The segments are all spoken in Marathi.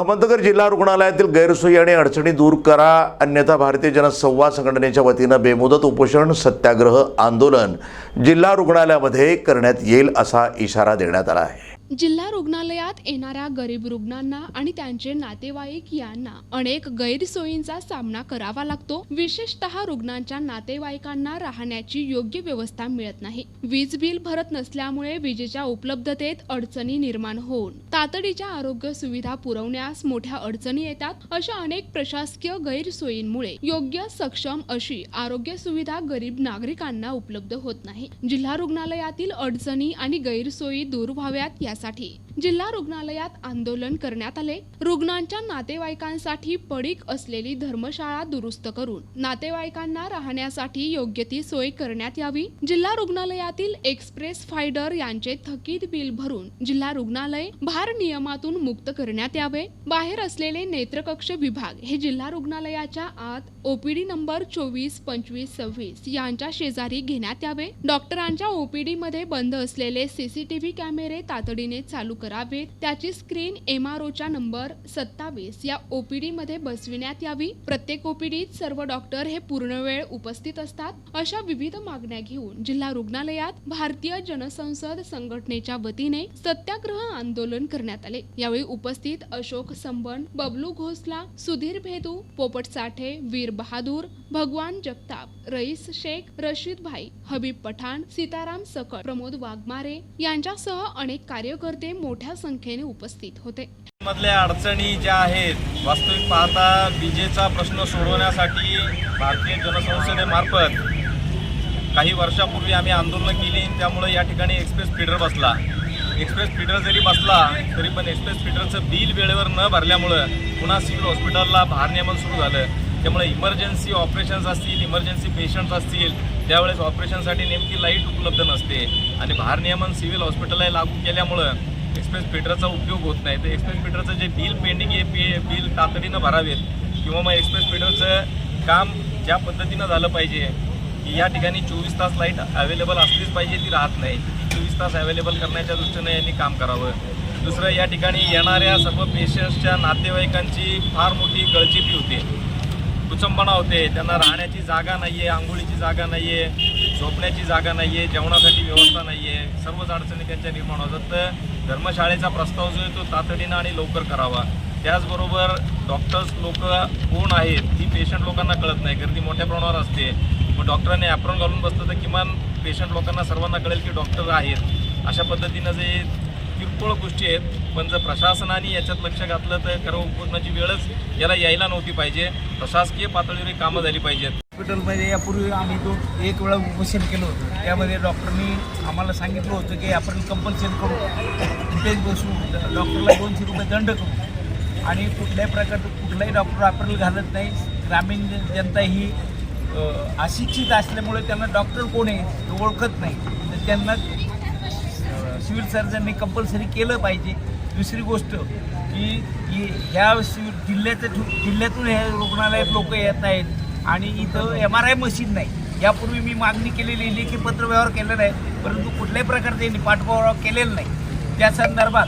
अहमदनगर जिल्हा रुग्णालयातील गैरसोयी आणि अडचणी दूर करा. अन्यथा भारतीय जनसंवाद संघटनेच्या वतीनं बेमुदत उपोषण सत्याग्रह आंदोलन जिल्हा रुग्णालयामध्ये करण्यात येईल असा इशारा देण्यात आला आहे. जिल्हा रुग्णालयात येणाऱ्या गरीब रुग्णांना आणि त्यांचे नातेवाईक यांना अनेक गैरसोयींचा सामना करावा लागतो. विशेषतः रुग्णांच्या नातेवाईकांना राहण्याची योग्य व्यवस्था मिळत नाही. वीज बिल भरत नसल्यामुळे विजेच्या उपलब्धतेत अडचणी निर्माण होऊन तातडीच्या आरोग्य सुविधा पुरवण्यास मोठ्या अडचणी येतात. अशा अनेक प्रशासकीय गैरसोयींमुळे योग्य सक्षम अशी आरोग्य सुविधा गरीब नागरिकांना उपलब्ध होत नाही. जिल्हा रुग्णालयातील अडचणी आणि गैरसोयी दूर व्हाव्यात या यासाठी जिल्हा रुग्णालयात आंदोलन करण्यात आले. रुग्णांच्या नातेवाईकांसाठी पडीक असलेली धर्मशाळा दुरुस्त करून नातेवाईकांना राहण्यासाठी योग्य ती सोय करण्यात यावी. जिल्हा रुग्णालयातील एक्सप्रेस फायडर यांचे थकीत बिल भरून जिल्हा रुग्णालय भार नियमातून मुक्त करण्यात यावे. बाहेर असलेले नेत्रकक्ष विभाग हे जिल्हा रुग्णालयाच्या आत ओपीडी नंबर चोवीस पंचवीस सव्वीस यांच्या शेजारी घेण्यात यावे. डॉक्टरांच्या ओपीडी मध्ये बंद असलेले सीसीटीव्ही कॅमेरे तातडीने चालू करावेत. त्याची स्क्रीन एमआरओच्या नंबर सत्तावीस या ओपीडी मध्ये बसविण्यात यावी. प्रत्येक ओपीडीत सर्व डॉक्टर हे पूर्ण वेळ उपस्थित असतात. अशा विविध मागण्या घेऊन जिल्हा रुग्णालयात भारतीय जनसंसद संघटनेच्या वतीने सत्याग्रह आंदोलन करण्यात आले. यावेळी उपस्थित अशोक संबन बबलू घोसला सुधीर भेदू पोपट साठे वीर बहादूर भगवान जगताप रईस शेख रशीद भाई हबीब पठाण सीताराम सकळ प्रमोद वाघमारे यांच्यासह अनेक कार्यकर्ते मोठ्या संख्येने उपस्थित होते. मधल्या अडचणी ज्या आहेत वास्तविक पाहता विजेचा प्रश्न सोडवण्यासाठी भारतीय जनसंसदेमार्फत काही वर्षापूर्वी आम्ही आंदोलनं केली त्यामुळे या ठिकाणी एक्सप्रेस फीडर बसला. एक्सप्रेस फीडर जरी बसला तरी पण एक्सप्रेस फीडरचं बिल वेळेवर न भरल्यामुळं पुन्हा सिव्हिल हॉस्पिटलला भारनियमन सुरू झालं. त्यामुळे इमर्जन्सी ऑपरेशन्स असतील इमर्जन्सी पेशंट्स असतील त्यावेळेस ऑपरेशनसाठी नेमकी लाइट उपलब्ध नसते. आणि भारनियमन सिव्हिल हॉस्पिटलला लागू केल्यामुळं एक्सप्रेस फिटरचा उपयोग होत नाही. तर एक्सप्रेस फिटरचं जे बिल पेंडिंग आहे पे बिल तातडीनं भरावेत. किंवा मग एक्सप्रेस फिटरचं काम ज्या पद्धतीनं झालं पाहिजे की या ठिकाणी चोवीस तास लाइट अवेलेबल असलीच पाहिजे ती राहत नाही. ती चोवीस तास अवेलेबल करण्याच्या दृष्टीने यांनी काम करावं. दुसरं या ठिकाणी येणाऱ्या सर्व पेशंट्सच्या नातेवाईकांची फार मोठी गळचिपी होते. कुचंबणा होते. त्यांना राहण्याची जागा नाही आहे आंघोळीची जागा नाही आहे झोपण्याची जागा नाही आहे जेवणासाठी व्यवस्था नाही आहे सर्वच अडचणी त्यांच्या निर्माण होतात. तर धर्मशाळेचा प्रस्ताव जो आहे तो तातडीनं आणि लवकर करावा. त्याचबरोबर डॉक्टर्स लोक कोण आहेत ही पेशंट लोकांना कळत नाही. गर्दी मोठ्या प्रमाणावर असते. मग डॉक्टरांनी ॲप्रॉन घालून बसतं तर किमान पेशंट लोकांना सर्वांना कळेल की डॉक्टर आहेत. अशा पद्धतीनं जे किरकोळ गोष्टी आहेत पण जर प्रशासनाने याच्यात लक्ष घातलं तर खरं उपोषणाची वेळच याला यायला नव्हती पाहिजे. प्रशासकीय पातळीवर कामं झाली पाहिजेत. हॉस्पिटलमध्ये यापूर्वी आम्ही दोन एक वेळा उपोषण केलं होतं. त्यामध्ये डॉक्टरनी आम्हाला सांगितलं होतं की आपण कंपल्शन करू. कुठेच बसू. डॉक्टरला दोनशे रुपये दंड करू. आणि कुठल्याही प्रकारचं कुठलाही डॉक्टर अप्रल घालत नाही. ग्रामीण जनता ही अशिक्षित असल्यामुळे त्यांना डॉक्टर कोण आहे ओळखत नाही. तर त्यांना सिव्हिल सर्जनने कंपल्सरी केलं पाहिजे. दुसरी गोष्ट की ह्या जिल्ह्याच्या जिल्ह्यातून हे रुग्णालयात लोक येत आहेत आणि इथं एम आर आय मशीन नाही. यापूर्वी मी मागणी केलेली लेखी पत्रव्यवहार केलेला आहे परंतु कुठल्याही प्रकारचे पाठपुरावा केलेला नाही. त्या संदर्भात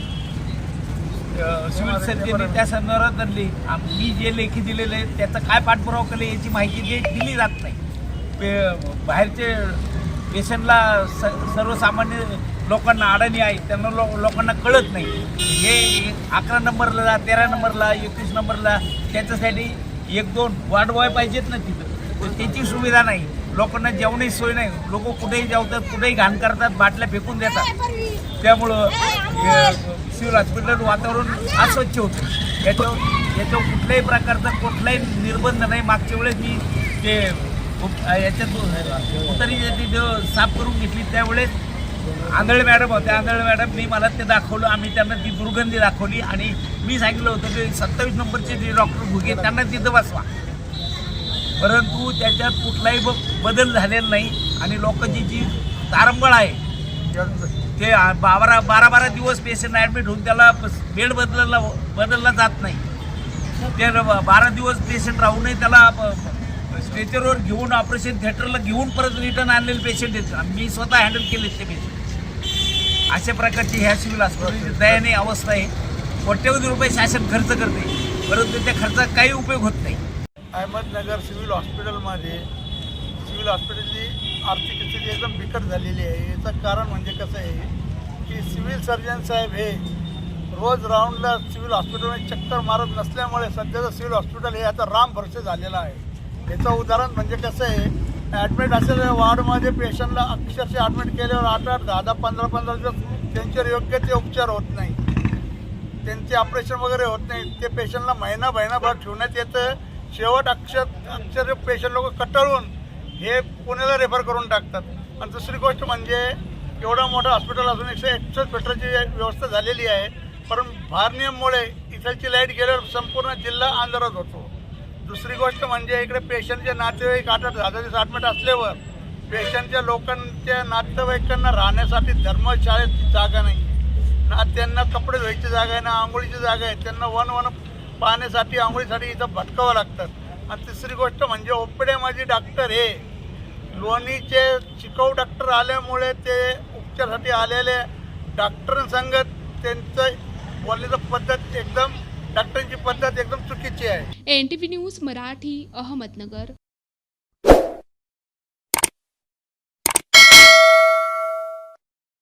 सिव्हिल सर्जनने त्या संदर्भात धरली मी जे लेखी दिलेले आहे त्याचा काय पाठपुरावा केले याची माहिती दे दिली जात नाही. पे बाहेरचे पेशंटला स सर्वसामान्य लोकांना अडणी आहे त्यांना लो लोकांना कळत नाही. हे अकरा नंबरला तेरा नंबरला एकवीस नंबरला त्याच्यासाठी एक दोन वाढवाय पाहिजेत ना तिथं. तर त्याची सुविधा नाही. लोकांना जेवणाची सोय नाही. लोक कुठेही जेवतात कुठेही घाण करतात बाटल्या फेकून देतात. त्यामुळं सिव्हिल हॉस्पिटल वातावरण अस्वच्छ होतं. याच्यावर याच्यावर कुठल्याही प्रकारचा कुठलाही निर्बंध नाही. मागच्या वेळेस मी ते याच्यात उतरीसाठी साफ करून घेतली. त्यावेळेस आंधळे मॅडम होते आंधळे मॅडमनी मला ते दाखवलं आम्ही त्यांना ती दुर्गंधी दाखवली आणि मी सांगितलं होतं की सत्तावीस नंबरचे जे डॉक्टर भुगे त्यांना तिथं बसवा. परंतु त्याच्यात कुठलाही ब- बदल झालेला नाही आणि लोकांची जी तारंबळ आहे ते बारा बारा बारा दिवस पेशंट ॲडमिट होऊन त्याला बेड बदलला बदलला जात नाही. ते बारा दिवस पेशंट राहूनही त्याला स्ट्रेचरवर घेऊन ऑपरेशन थिएटरला घेऊन परत रिटर्न आणलेले पेशंट आहेत. मी स्वतः हँडल केले ते पेशंट अशा प्रकारची ह्या सिव्हिल हॉस्पिटलची दयनीय अवस्था आहे. कोट्यवधी रुपये शासन खर्च करते. परंतु त्या खर्चात काही उपयोग होत नाही. अहमदनगर सिव्हिल हॉस्पिटलमध्ये सिव्हिल हॉस्पिटलची आर्थिक स्थिती एकदम बिकट झालेली आहे. याचं कारण म्हणजे कसं आहे की सिव्हिल सर्जन साहेब हे रोज राऊंडला सिव्हिल हॉस्पिटलमध्ये चक्कर मारत नसल्यामुळे सध्याचं सिव्हिल हॉस्पिटल हे आता राम भरसे झालेलं आहे. याचं उदाहरण म्हणजे कसं आहे ॲडमिट असलेल्या वार्डमध्ये पेशंटला अक्षरशः ॲडमिट केल्यावर आठ आठ दहा दहा पंधरा पंधरा दिवस त्यांच्यावर योग्य ते उपचार होत नाही. त्यांचे ऑपरेशन वगैरे होत नाही. ते पेशंटला महिना महिनाभर ठेवण्यात येतं. शेवट अक्षर अक्षर पेशंट लोक कटाळून हे पुण्याला रेफर करून टाकतात. आणि दुसरी गोष्ट म्हणजे एवढं मोठं हॉस्पिटल असून एकशे एकसष्ट बेडची व्यवस्था झालेली आहे. पण भारनियममुळे इथलची लाइट गेल्यावर संपूर्ण जिल्हा अंधारात होतो. दुसरी गोष्ट म्हणजे इकडे पेशंटचे नातेवाईक आता आठ दहा ॲडमिट असल्यावर पेशंटच्या लोकांच्या नातेवाईकांना राहण्यासाठी धर्मशाळेत जागा नाही. ना त्यांना कपडे धुवायची जागा आहे ना आंघोळीची जागा आहे. त्यांना वन वन पाहण्यासाठी आंघोळीसाठी इथं भटकावं लागतं. आणि तिसरी गोष्ट म्हणजे ओपड्यामध्ये डॉक्टर हे लोणीचे शिकाऊ डॉक्टर आल्यामुळे ते उपचारासाठी आलेले डॉक्टरांसंगत त्यांचं बोलण्याचं पद्धत एकदम डॉक्टरांची पद्धत एकदम चुकीची आहे. N T news Marathi Ahmednagar.